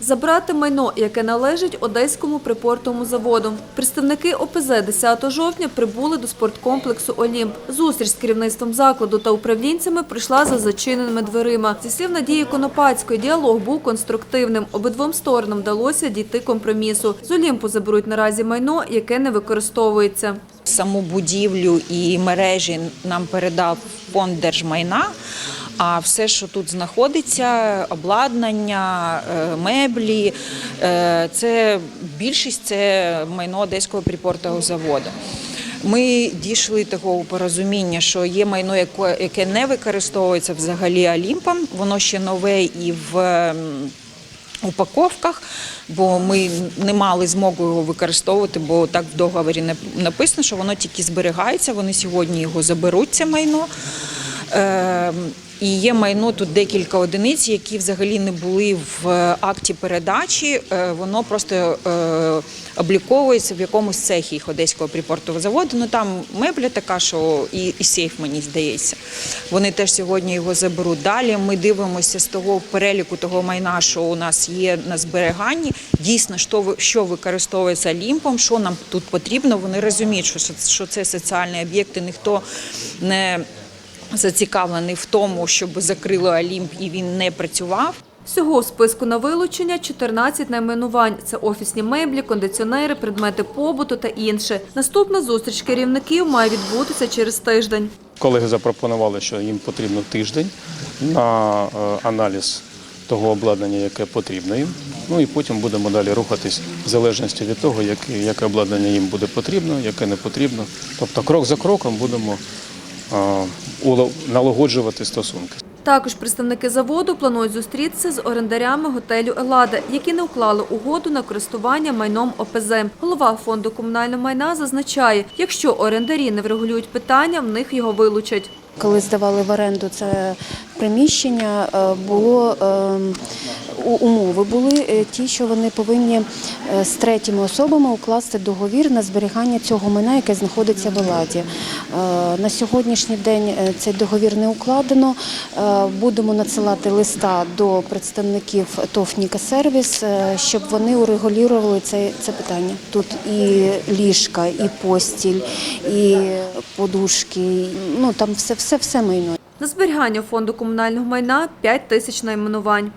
забрати майно, яке належить Одеському припортовому заводу. Представники ОПЗ 10 жовтня прибули до спорткомплексу Олімп. Зустріч з керівництвом закладу та управлінцями прийшла за зачиненими дверима. Зі слів Надії Конопацької, діалог був конструктивним. Обидвом сторонам вдалося дійти компромісу. З Олімпу заберуть наразі майно, яке не використовується. Саму будівлю і мережі нам передав фонд держмайна. А все, що тут знаходиться, обладнання, е, меблі, е, це більшість це майно Одеського припортового заводу. Ми дійшли такого порозуміння, що є майно, яке- не використовується взагалі Олімпом, воно ще нове і в ем, упаковках, бо ми не мали змогу його використовувати, бо так в договорі написано, що воно тільки зберігається. Вони сьогодні його заберуть, це майно. І є майно тут декілька одиниць, які взагалі не були в е, акті передачі. Е, Воно просто е, обліковується в якомусь цехі їх Одеського припортового заводу. Ну там мебля така, що і, і сейф, мені здається. Вони теж сьогодні його заберуть. Далі ми дивимося з того переліку того майна, що у нас є на зберіганні. Дійсно, що що використовується лімпом, що нам тут потрібно. Вони розуміють, що, що це соціальні об'єкти, ніхто не зацікавлений в тому, щоб закрили Олімп і він не працював. Всього списку на вилучення 14 найменувань. Це офісні меблі, кондиціонери, предмети побуту та інше. Наступна зустріч керівників має відбутися через тиждень. Колеги запропонували, що їм потрібно тиждень на е, аналіз того обладнання, яке потрібно їм. Ну і потім будемо далі рухатись в залежності від того, яке, яке обладнання їм буде потрібно, яке не потрібно. Тобто крок за кроком будемо налагоджувати стосунки. Також представники заводу планують зустрітися з орендарями готелю «Елада», які не уклали угоду на користування майном ОПЗ. Голова фонду комунального майна зазначає, якщо орендарі не врегулюють питання, в них його вилучать. Коли здавали в оренду це приміщення, е, було ем, умови були е, ті, що вони повинні е, з третіми особами укласти договір на зберігання цього майна, яке знаходиться в Еладі. На сьогоднішній день цей договір не укладено. Будемо надсилати листа до представників ТОВ «Ніка Сервіс, е, щоб вони урегулювали це, це питання. Тут і ліжка, і постіль, і подушки. Ну там все, все, все майно. На зберігання фонду комунального майна 5 тисяч найменувань.